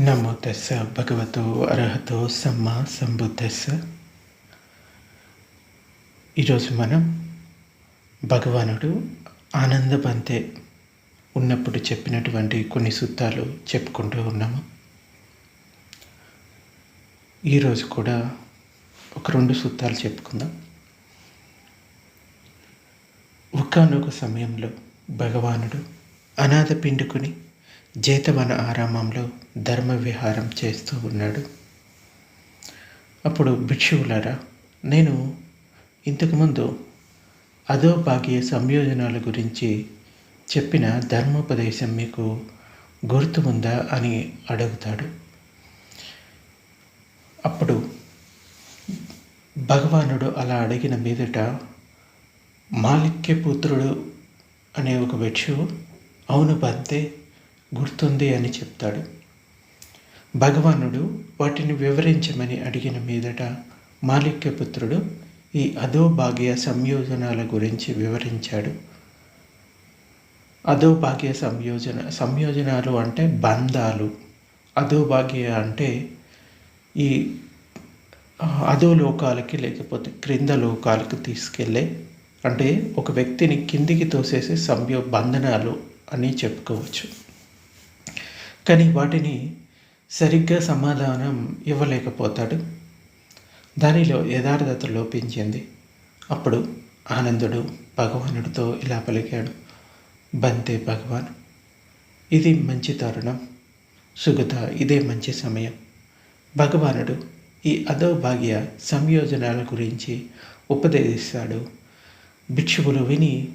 నమో తెస్స భగవతో అర్హతో సమ్మ సంబుద్ధస్స ఈరోజు మనం భగవానుడు ఆనందబంతే ఉన్నప్పుడు చెప్పినటువంటి కొన్ని సూత్రాలు చెప్పుకుంటూ ఉన్నాము. ఈరోజు కూడా ఒక రెండు సూత్రాలు చెప్పుకుందాం. ఒకనొక సమయంలో భగవానుడు అనాథ పిండుకుని జేతవన ఆరామంలో ధర్మ విహారం చేస్తూ ఉన్నాడు. అప్పుడు భిక్షువులారా నేను ఇంతకుముందు అధోభాగ్య సంయోజనాల గురించి చెప్పిన ధర్మోపదేశం మీకు గుర్తు ఉందా అని అడుగుతాడు. అప్పుడు భగవానుడు అలా అడిగిన మీదట మాలిక్యపుత్రుడు అనే ఒక భిక్షువు అవును బంతే గుర్తుంది అని చెప్తాడు. భగవానుడు వాటిని వివరించమని అడిగిన మీదట మాలిక్యపుత్రుడు ఈ అధోభాగ్య సంయోజనాల గురించి వివరించాడు. అధోభాగ్య సంయోజన సంయోజనాలు అంటే బంధాలు. అధోభాగ్య అంటే ఈ అధోలోకాలకి లేకపోతే క్రింద లోకాలకు తీసుకెళ్ళే అంటే ఒక వ్యక్తిని కిందికి తోసేసే సంయో బంధనాలు అని చెప్పుకోవచ్చు. కానీ వాటిని సరిగ్గా సమాధానం ఇవ్వలేకపోతాడు. దానిలో యథార్థత లోపించింది. అప్పుడు ఆనందుడు భగవానుడితో ఇలా పలికాడు. బంతే భగవాన్ ఇది మంచి తరుణం. సుగత ఇదే మంచి సమయం. భగవానుడు ఈ అధోభాగ్య సంయోజనాల గురించి ఉపదేశిస్తాడు. భిక్షువులు విని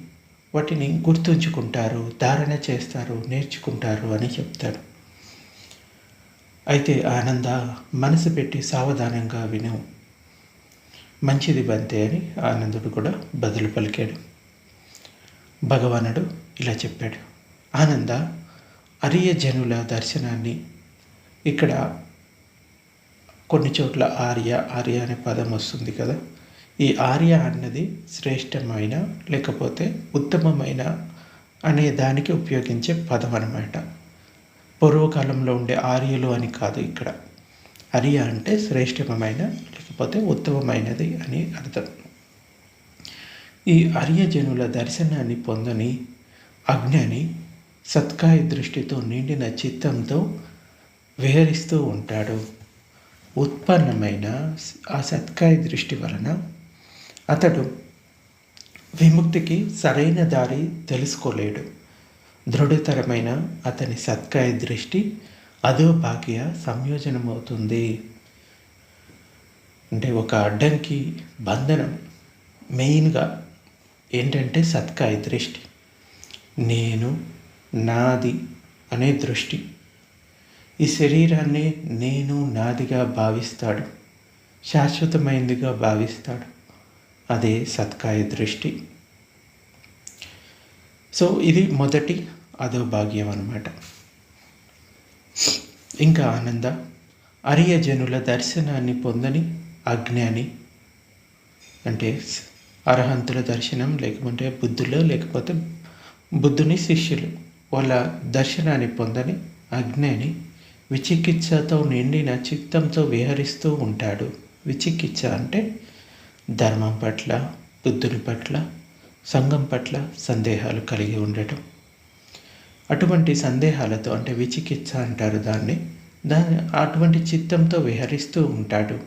వాటిని గుర్తుంచుకుంటారు ధారణ చేస్తారు నేర్చుకుంటారు అని చెప్తాడు. అయితే ఆనంద మనసు పెట్టి సావధానంగా విను. మంచిది బంతే అని ఆనందుడు కూడా బదులు పలికాడు. భగవానుడు ఇలా చెప్పాడు. ఆనంద అరియ జనుల దర్శనాన్ని ఇక్కడ కొన్ని చోట్ల ఆర్య ఆర్య అనే పదం వస్తుంది కదా. ఈ ఆర్య అన్నది శ్రేష్టమైన లేకపోతే ఉత్తమమైన అనే దానికి ఉపయోగించే పదం అన్నమాట. పూర్వకాలంలో ఉండే ఆర్యలు అని కాదు ఇక్కడ. ఆర్య అంటే శ్రేష్టమైన లేకపోతే ఉత్తమమైనది అని అర్థం. ఈ ఆర్యజనుల దర్శనాన్ని పొందని అజ్ఞాని సత్కాయ దృష్టితో నిండిన చిత్తంతో విహరిస్తూ ఉంటాడు. ఉత్పన్నమైన ఆ సత్కాయ దృష్టి వలన అతడు విముక్తికి సరైన దారి తెలుసుకోలేడు. దృఢతరమైన అతని సత్కాయ దృష్టి అధోభాగ్య సంయోజనమవుతుంది. అంటే ఒక అడ్డంకి బంధనం మెయిన్గా ఏంటంటే సత్కాయ దృష్టి. నేను నాది అనే దృష్టి. ఈ శరీరాన్ని నేను నాదిగా భావిస్తాడు శాశ్వతమైనదిగా భావిస్తాడు. అదే సత్కాయ దృష్టి. సో ఇది మొదటి అదో భాగ్యం అనమాట ఇంకా ఆనంద అరియజనుల దర్శనాన్ని పొందని అజ్ఞాని అంటే అర్హంతుల దర్శనం లేకపోతే బుద్ధులు లేకపోతే బుద్ధుని శిష్యులు వాళ్ళ దర్శనాన్ని పొందని అజ్ఞాని విచికిత్సతో నిండిన చిత్తంతో విహరిస్తూ ఉంటాడు. విచికిత్స అంటే ధర్మం పట్ల బుద్ధుని పట్ల సంఘం పట్ల సందేహాలు కలిగి ఉండటం. అటువంటి సందేహాలతో అంటే విచికిత్స అంటారు దాన్ని. దాని అటువంటి చిత్తంతో విహరిస్తూ ఉంటాడు.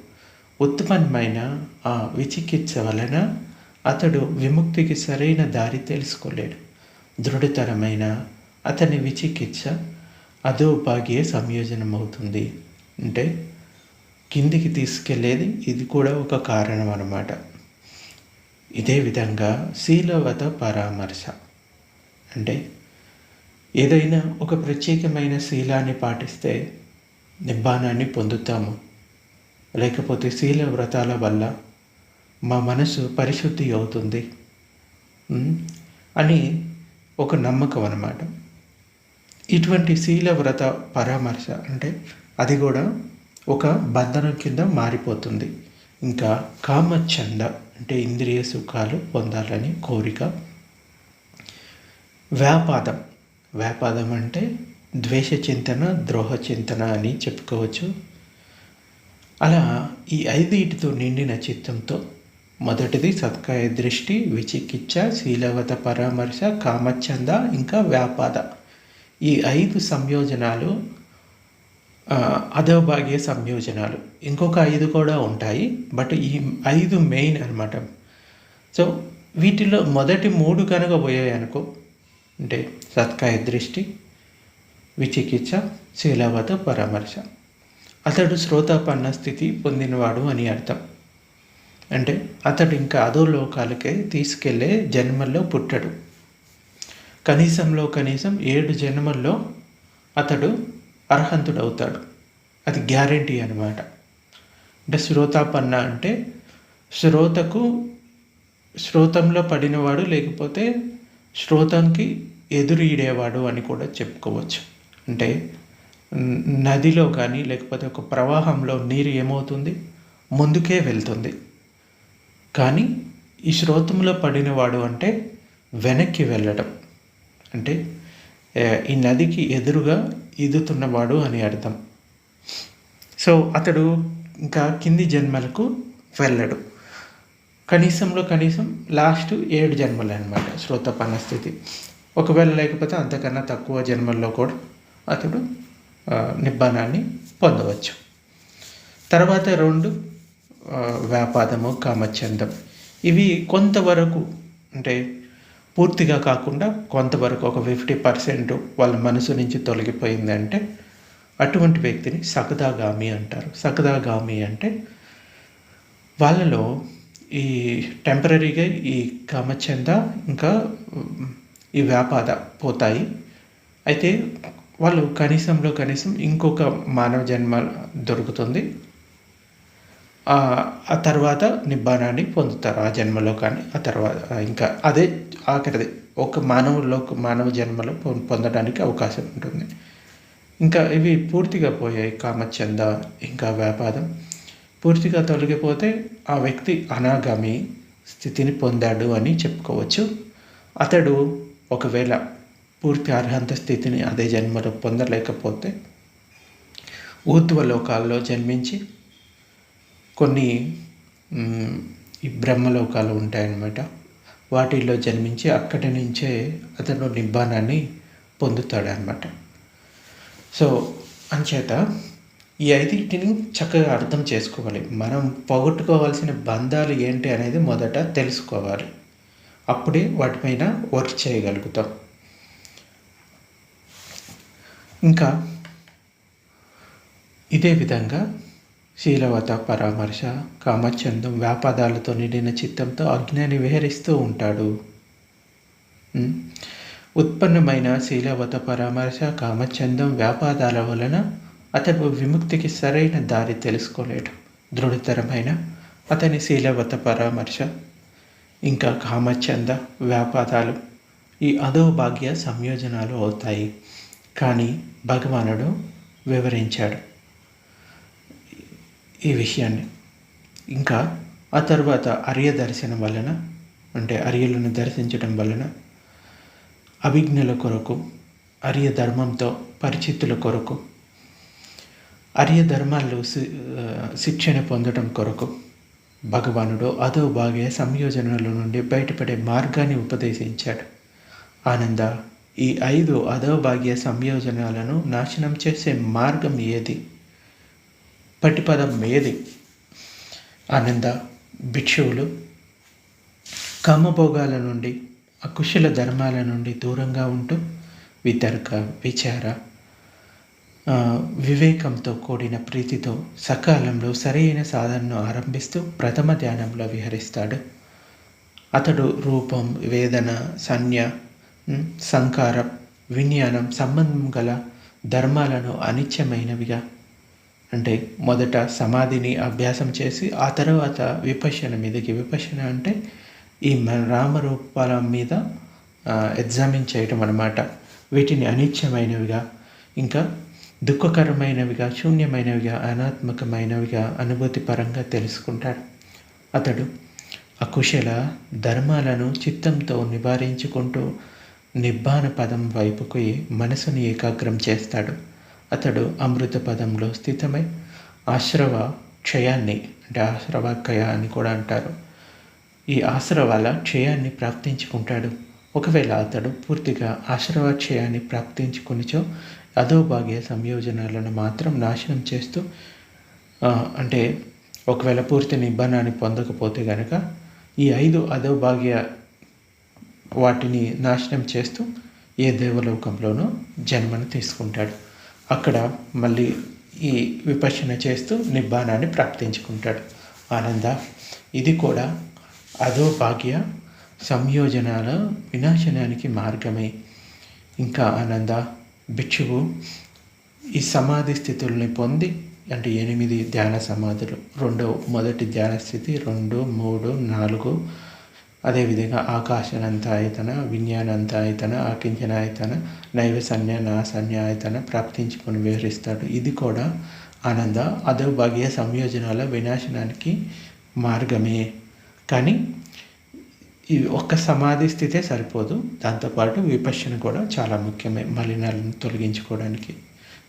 ఉత్పన్నమైన ఆ విచికిత్స వలన అతడు విముక్తికి సరైన దారి తెలుసుకోలేడు. దృఢతరమైన అతని విచికిత్స అధోభాగ్య సంయోజనం అవుతుంది అంటే కిందికి తీసుకెళ్ళేది ఇది కూడా ఒక కారణం అన్నమాట ఇదే విధంగా శీలవత పరామర్శ. అంటే ఏదైనా ఒక ప్రత్యేకమైన శీలాన్ని పాటిస్తే నిబ్బానాన్ని పొందుతాము. లేకపోతే శీల వ్రతాల వల్ల మా మనసు పరిశుద్ధి అవుతుంది. అని ఒక నమ్మకం అన్నమాట. ఇటువంటి శీల వ్రత పరామర్శ అంటే అది కూడా ఒక బంధనం కింద మారిపోతుంది. ఇంకా కామచంద అంటే ఇంద్రియ సుఖాలు పొందాలని కోరిక. వ్యాపాదం. వ్యాపాదం అంటే ద్వేష చింతన ద్రోహ చింతన అని చెప్పుకోవచ్చు. అలా ఈ ఐదిటితో నిండిన చిత్తంతో మొదటిది సత్కాయ దృష్టి విచికిత్స శీలవత పరామర్శ కామచంద ఇంకా వ్యాపాద. ఈ ఐదు సంయోజనాలు అధోభాగ్య సంయోజనాలు. ఇంకొక ఐదు కూడా ఉంటాయి బట్ ఈ ఐదు మెయిన్ అనమాట సో వీటిలో మొదటి మూడు కనుక పోయాయి అనుకో అంటే సత్కాయ దృష్టి విచికిత్స శీలవత పరామర్శ. అతడు శ్రోతాపన్న స్థితి పొందినవాడు అని అర్థం. అంటే అతడు ఇంకా అదో లోకాలకే తీసుకెళ్ళే జన్మల్లో పుట్టడు. కనీసంలో కనీసం ఏడు జన్మల్లో అతడు అర్హంతుడవుతాడు. అది గ్యారంటీ అనమాట అంటే శ్రోతాపన్న అంటే శ్రోతకు శ్రోతంలో పడినవాడు లేకపోతే శ్రోతంకి ఎదురు ఈడేవాడు అని కూడా చెప్పుకోవచ్చు. అంటే నదిలో కానీ లేకపోతే ఒక ప్రవాహంలో నీరు ఏమవుతుంది? ముందుకే వెళ్తుంది. కానీ ఈ శ్రోతంలో పడినవాడు అంటే వెనక్కి వెళ్ళడం అంటే ఈ నదికి ఎదురుగా ఈదుతున్నవాడు అని అర్థం. సో అతడు ఇంకా కింది జన్మలకు వెళ్ళడు. కనీసంలో కనీసం లాస్ట్ ఏడు జన్మలు అనమాట శ్రోతపన్న స్థితి ఒకవేళ లేకపోతే అంతకన్నా తక్కువ జన్మల్లో కూడా అతడు నిబ్బానాన్ని పొందవచ్చు. తర్వాత రెండు వ్యాపాదము కామచందం. ఇవి కొంతవరకు అంటే పూర్తిగా కాకుండా కొంతవరకు ఒక ఫిఫ్టీ పర్సెంట్ వాళ్ళ మనసు నుంచి తొలగిపోయిందంటే అటువంటి వ్యక్తిని సకదాగామి అంటారు. సకదాగామి అంటే వాళ్ళలో ఈ టెంపరీగా ఈ కామచంద ఇంకా ఈ వ్యాపార పోతాయి. అయితే వాళ్ళు కనీసంలో కనీసం ఇంకొక మానవ జన్మ దొరుకుతుంది. ఆ తర్వాత నిబ్బానాన్ని పొందుతారు ఆ జన్మలో కానీ ఆ తర్వాత ఇంకా అదే ఆఖరిది. ఒక మానవుల్లో మానవ జన్మలో పొందడానికి అవకాశం ఉంటుంది. ఇంకా ఇవి పూర్తిగా పోయాయి. కామచంద ఇంకా వ్యాపారం పూర్తిగా తొలగిపోతే ఆ వ్యక్తి అనాగామి స్థితిని పొందాడు అని చెప్పుకోవచ్చు. అతడు ఒకవేళ పూర్తి అర్హంత స్థితిని అదే జన్మలో పొందలేకపోతే ఊర్ధ్వ లోకాల్లో జన్మించి కొన్ని ఈ బ్రహ్మలోకాలు ఉంటాయన్నమాట. వాటిల్లో జన్మించి అక్కడి నుంచే అతను నిబ్బానాన్ని పొందుతాడనమాట సో అంచేత ఈ ఐదింటిని చక్కగా అర్థం చేసుకోవాలి. మనం పోగొట్టుకోవాల్సిన బంధాలు ఏంటి అనేది మొదట తెలుసుకోవాలి. అప్పుడే వాటిపైన వర్క్ చేయగలుగుతాం. ఇంకా ఇదే విధంగా శీలవత పరామర్శ కామచందం వ్యాపాదాలతో నిండిన చిత్తంతో అజ్ఞాని విహరిస్తూ ఉంటాడు. ఉత్పన్నమైన శీలవత పరామర్శ కామచందం వ్యాపాదాల వలన అతను విముక్తికి సరైన దారి తెలుసుకోలేడు. దృఢతరమైన అతని శీలవత పరామర్శ ఇంకా కామచంద వ్యాపాదాలు ఈ అధోభాగ్య సంయోజనాలు అవుతాయి. కానీ భగవానుడు వివరించాడు. ఈ విషయాన్ని. ఇంకా ఆ తర్వాత అర్య దర్శనం వలన అంటే అర్యలను దర్శించడం వలన అభిజ్ఞల కొరకు అర్య ధర్మంతో పరిచితుల కొరకు అర్య ధర్మాల్లో శిక్షణ పొందడం కొరకు భగవానుడు అదో భాగ్య సంయోజనల నుండి బయటపడే మార్గాన్ని ఉపదేశించాడు. ఆనంద ఈ ఐదు అధోభాగ్య సంయోజనాలను నాశనం చేసే మార్గం ఏది? పటిపదం మేది ఆనంద భిక్షువులు కామభోగాల నుండి అకుశల ధర్మాల నుండి దూరంగా ఉంటూ వితర్క విచార వివేకంతో కూడిన ప్రీతితో సకాలంలో సరైన సాధనను ఆరంభిస్తూ ప్రథమ ధ్యానంలో విహరిస్తాడు. అతడు రూపం వేదన సన్య సంకారం విజ్ఞానం సంబంధం గల ధర్మాలను అనిత్యమైనవిగా అంటే మొదట సమాధిని అభ్యాసం చేసి ఆ తర్వాత విపశన మీదకి. విపశన అంటే ఈ రామరూపాల మీద ఎగ్జామిన్ చేయటం అనమాట వీటిని అనిత్యమైనవిగా ఇంకా దుఃఖకరమైనవిగా శూన్యమైనవిగా అనాత్మకమైనవిగా అనుభూతి పరంగా తెలుసుకుంటాడు. అతడు అకుశల ధర్మాలను చిత్తంతో నివారించుకుంటూ నిబ్బాన పదం వైపుకి మనసుని ఏకాగ్రం చేస్తాడు. అతడు అమృత పదంలో స్థితమై ఆశ్రవ క్షయాన్ని అంటే ఆశ్రవ క్షయ అని కూడా అంటారు. ఈ ఆశ్రవాల క్షయాన్ని ప్రాప్తించుకుంటాడు. ఒకవేళ అతడు పూర్తిగా ఆశ్రవ క్షయాన్ని ప్రాప్తించుకునిచో అధోభాగ్య సంయోజనాలను మాత్రం నాశనం చేస్తూ అంటే ఒకవేళ పూర్తి నిబంధనాన్ని పొందకపోతే కనుక ఈ ఐదు అధోభాగ్య వాటిని నాశనం చేస్తూ ఏ దేవలోకంలోనూ జన్మను తీసుకుంటాడు. అక్కడ మళ్ళీ ఈ విపశన చేస్తూ నిబ్బానాన్ని ప్రాప్తించుకుంటాడు. ఆనంద ఇది కూడా అధోభాగ్య సంయోజనాల వినాశనానికి మార్గమే. ఇంకా ఆనంద భిక్షువు ఈ సమాధి స్థితుల్ని పొంది అంటే ఎనిమిది ధ్యాన సమాధులు రెండో మొదటి ధ్యాన స్థితి రెండు మూడు నాలుగు అదేవిధంగా ఆకాశనంతాయతన విజ్ఞానంతాయతన ఆకించనాయతన నైవ సన్య నా సన్యాయతన ప్రాప్తించుకొని వివరిస్తాడు ఇది కూడా ఆనంద అధోభాగ్య సంయోజనాల వినాశనానికి మార్గమే. కానీ ఈ ఒక్క సమాధి స్థితే సరిపోదు. దాంతోపాటు విపశ్యన కూడా చాలా ముఖ్యమే మలినాలను తొలగించుకోవడానికి.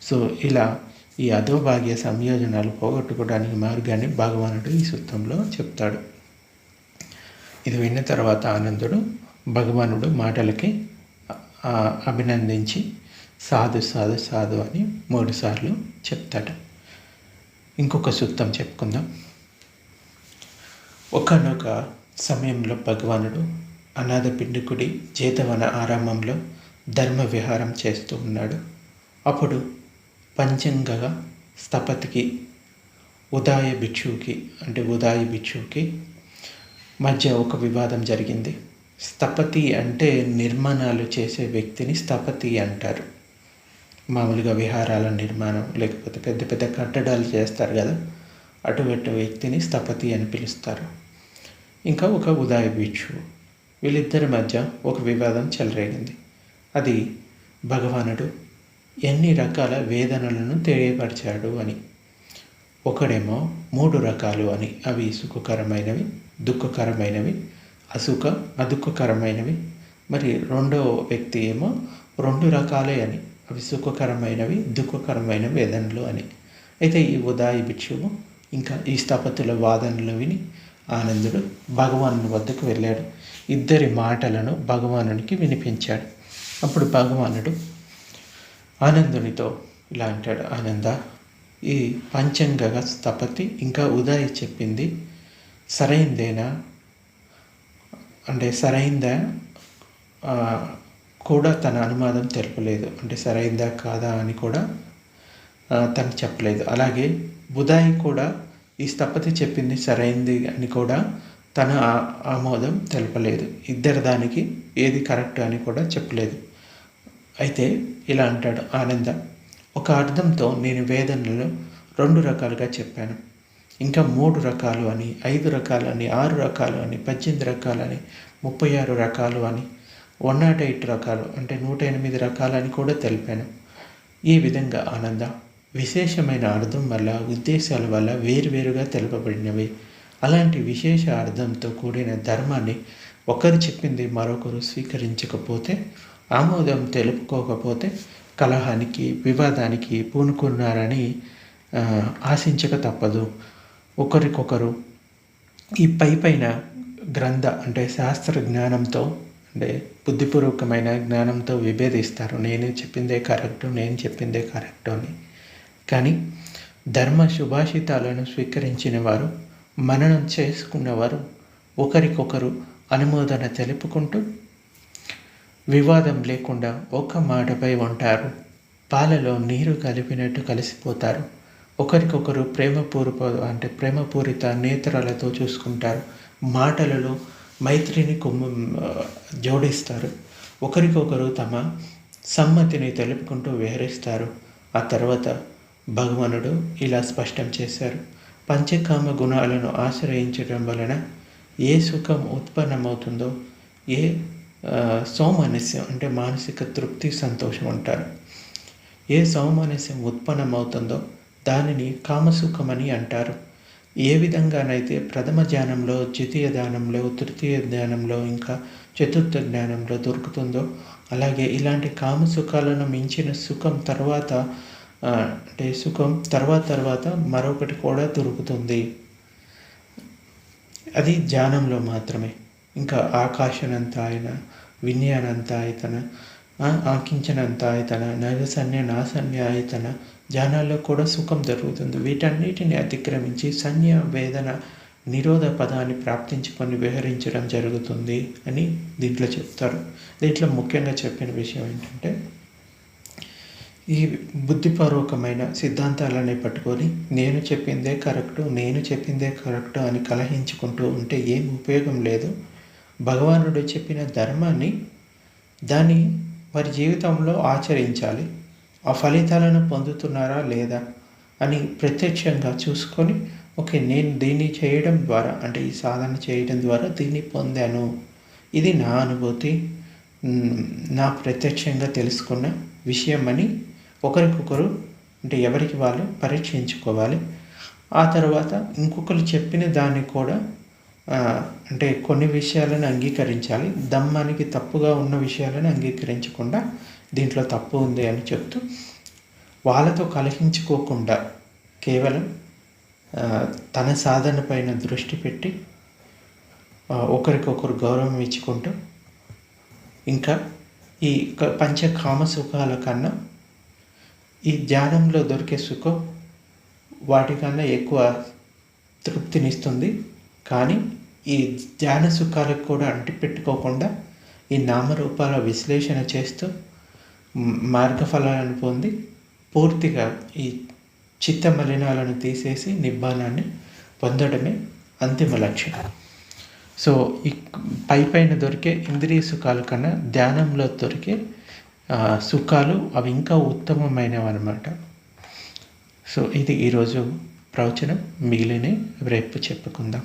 సో ఇలా ఈ అధోభాగ్య సంయోజనాలు పోగొట్టుకోవడానికి మార్గాన్ని భగవానుడు ఈ సూత్రంలో చెప్తాడు. ఇది విన్న తర్వాత ఆనందుడు భగవానుడు మాటలకి అభినందించి సాధు సాధు సాధు అని మూడుసార్లు చెప్తాడు. ఇంకొక సూత్రం చెప్పుకుందాం. ఒకనొక సమయంలో భగవానుడు అనాథ పిండికుడి జీతవన ఆరంభంలో ధర్మ విహారం చేస్తూ ఉన్నాడు. అప్పుడు పంచంగగా స్థపతికి ఉదాయ భిక్షువుకి అంటే ఉదాయ భిక్షువుకి మధ్య ఒక వివాదం జరిగింది. స్థపతి అంటే నిర్మాణాలు చేసే వ్యక్తిని స్థపతి అంటారు. మామూలుగా విహారాల నిర్మాణం లేకపోతే పెద్ద పెద్ద కట్టడాలు చేస్తారు కదా అటువంటి వ్యక్తిని స్థపతి అని పిలుస్తారు. ఇంకా ఒక ఉదాయ భిక్షు. వీళ్ళిద్దరి మధ్య ఒక వివాదం చెలరేగింది. అది భగవానుడు ఎన్ని రకాల వేదనలను తెలియపరిచాడు అని. ఒకడేమో మూడు రకాలు అని. అవి సుఖకరమైనవి దుఃఖకరమైనవి అసుఖ అదుఃఖకరమైనవి. మరి రెండో వ్యక్తి ఏమో రెండు రకాలే అని. అవి సుఖకరమైనవి దుఃఖకరమైన వేదనలు అని. అయితే ఈ ఉదాయి భిక్షువు ఇంకా ఈ స్థపతుల వాదనలు విని ఆనందుడు భగవాను వద్దకు వెళ్ళాడు. ఇద్దరి మాటలను భగవానునికి వినిపించాడు. అప్పుడు భగవానుడు ఆనందునితో ఇలా అంటాడు ఆనంద ఈ పంచంగ స్థపతి ఇంకా ఉదయ్ చెప్పింది సరైందేనా? అంటే సరైందా? కూడా తన అనుమానం తెలపలేదు. అంటే సరైందా కాదా అని కూడా తను చెప్పలేదు. అలాగే బుధాయి కూడా ఈ స్థపతి చెప్పింది సరైంది అని కూడా తన ఆమోదం తెలపలేదు. ఇద్దరు దానికి ఏది కరెక్ట్ అని కూడా చెప్పలేదు. అయితే ఇలా అంటాడు ఆనంద ఒక అర్థంతో నేను వేదనలో రెండు రకాలుగా చెప్పాను. ఇంకా మూడు రకాలు అని ఐదు రకాలు అని ఆరు రకాలు అని పద్దెనిమిది రకాలు అని ముప్పై ఆరు రకాలు అని వన్ నాట్ ఎయిట్ రకాలు అంటే నూట ఎనిమిది రకాలు అని కూడా తెలిపాను. ఈ విధంగా ఆనంద విశేషమైన అర్థం వల్ల ఉద్దేశాల వల్ల వేరువేరుగా తెలుపబడినవి. అలాంటి విశేష అర్థంతో కూడిన ధర్మాన్ని ఒకరు చెప్పింది మరొకరు స్వీకరించకపోతే ఆమోదం తెలుపుకోకపోతే కలహానికి వివాదానికి పూనుకున్నారని ఆశించక తప్పదు. ఒకరికొకరు ఈ పై పైన గ్రంథ అంటే శాస్త్ర జ్ఞానంతో అంటే బుద్ధిపూర్వకమైన జ్ఞానంతో విభేదిస్తారు. నేను చెప్పిందే కరెక్టు నేను చెప్పిందే కరెక్టు అని. కానీ ధర్మ శుభాషితాలను స్వీకరించిన వారు మననం చేసుకున్నవారు ఒకరికొకరు అనుమోదన తెలుపుకుంటూ వివాదం లేకుండా ఒక మాటపై ఉంటారు. పాలలో నీరు కలిపినట్టు కలిసిపోతారు. ఒకరికొకరు ప్రేమపూర్వ అంటే ప్రేమపూరిత నేత్రాలతో చూసుకుంటారు. మాటలలో మైత్రిని కుమ్ము జోడిస్తారు. ఒకరికొకరు తమ సమ్మతిని తెలుపుకుంటూ విహరిస్తారు. ఆ తర్వాత భగవానుడు ఇలా స్పష్టం చేశారు. పంచకామ గుణాలను ఆశ్రయించడం వలన ఏ సుఖం ఉత్పన్నమవుతుందో ఏ సౌమనస్యం అంటే మానసిక తృప్తి సంతోషం అంటారు. ఏ సౌమనస్యం ఉత్పన్నమవుతుందో దానిని కామసుఖమని అంటారు. ఏ విధంగానైతే ప్రథమ ధ్యానంలో ద్వితీయ ధ్యానంలో తృతీయ ధ్యానంలో ఇంకా చతుర్థ జ్ఞానంలో దొరుకుతుందో అలాగే ఇలాంటి కామ సుఖాలను మించిన సుఖం తర్వాత అంటే సుఖం తర్వాత తర్వాత మరొకటి కూడా దొరుకుతుంది. అది ధ్యానంలో మాత్రమే. ఇంకా ఆకాశనంత ఆయన వినయానంత ఆయతన ఆకించనంత ఆయతన నగసన్య నాసన్య ఆయతన ధ్యానాల్లో కూడా సుఖం జరుగుతుంది. వీటన్నిటిని అతిక్రమించి సన్య వేదన నిరోధ పదాన్ని ప్రాప్తించుకొని విహరించడం జరుగుతుంది అని దీంట్లో చెప్తారు. దీంట్లో ముఖ్యంగా చెప్పిన విషయం ఏంటంటే ఈ బుద్ధిపూర్వకమైన సిద్ధాంతాలనే పట్టుకొని నేను చెప్పిందే కరెక్టు నేను చెప్పిందే కరెక్టు అని కలహించుకుంటూ ఉంటే ఏం ఉపయోగం లేదు. భగవానుడు చెప్పిన ధర్మాన్ని దాన్ని వారి జీవితంలో ఆచరించాలి. ఆ ఫలితాలను పొందుతున్నారా లేదా అని ప్రత్యక్షంగా చూసుకొని ఓకే నేను దీన్ని చేయడం ద్వారా అంటే ఈ సాధన చేయడం ద్వారా దీన్ని పొందాను. ఇది నా అనుభూతి. నా ప్రత్యక్షంగా తెలుసుకున్న విషయం అని ఒకరికొకరు అంటే ఎవరికి వాళ్ళు పరీక్షించుకోవాలి. ఆ తర్వాత ఇంకొకరు చెప్పిన దాన్ని కూడా అంటే కొన్ని విషయాలను అంగీకరించాలి. దమ్మానికి తప్పుగా ఉన్న విషయాలను అంగీకరించకుండా దీంట్లో తప్పు ఉంది అని చెప్తూ వాళ్ళతో కలహించుకోకుండా కేవలం తన సాధన పైన దృష్టి పెట్టి ఒకరికొకరు గౌరవం ఇచ్చుకుంటూ ఇంకా ఈ క- పంచ కామ సుఖాల కన్నా ఈ ధ్యానంలో దొరికే సుఖం వాటికన్నా ఎక్కువ తృప్తినిస్తుంది. కానీ ఈ ధ్యాన సుఖాలకు కూడా అంటిపెట్టుకోకుండా ఈ నామరూపాల విశ్లేషణ చేస్తూ మార్గఫలాలను పొంది పూర్తిగా ఈ చిత్త మలినాలను తీసేసి నిబ్బానాన్ని పొందడమే అంతిమ లక్ష్యం. సో ఈ పై పైన దొరికే ఇంద్రియ సుఖాల కన్నా ధ్యానంలో దొరికే సుఖాలు అవి ఇంకా ఉత్తమమైనవి అనమాట సో ఇది ఈరోజు ప్రవచనం. మిగిలిన రేపు చెప్పుకుందాం.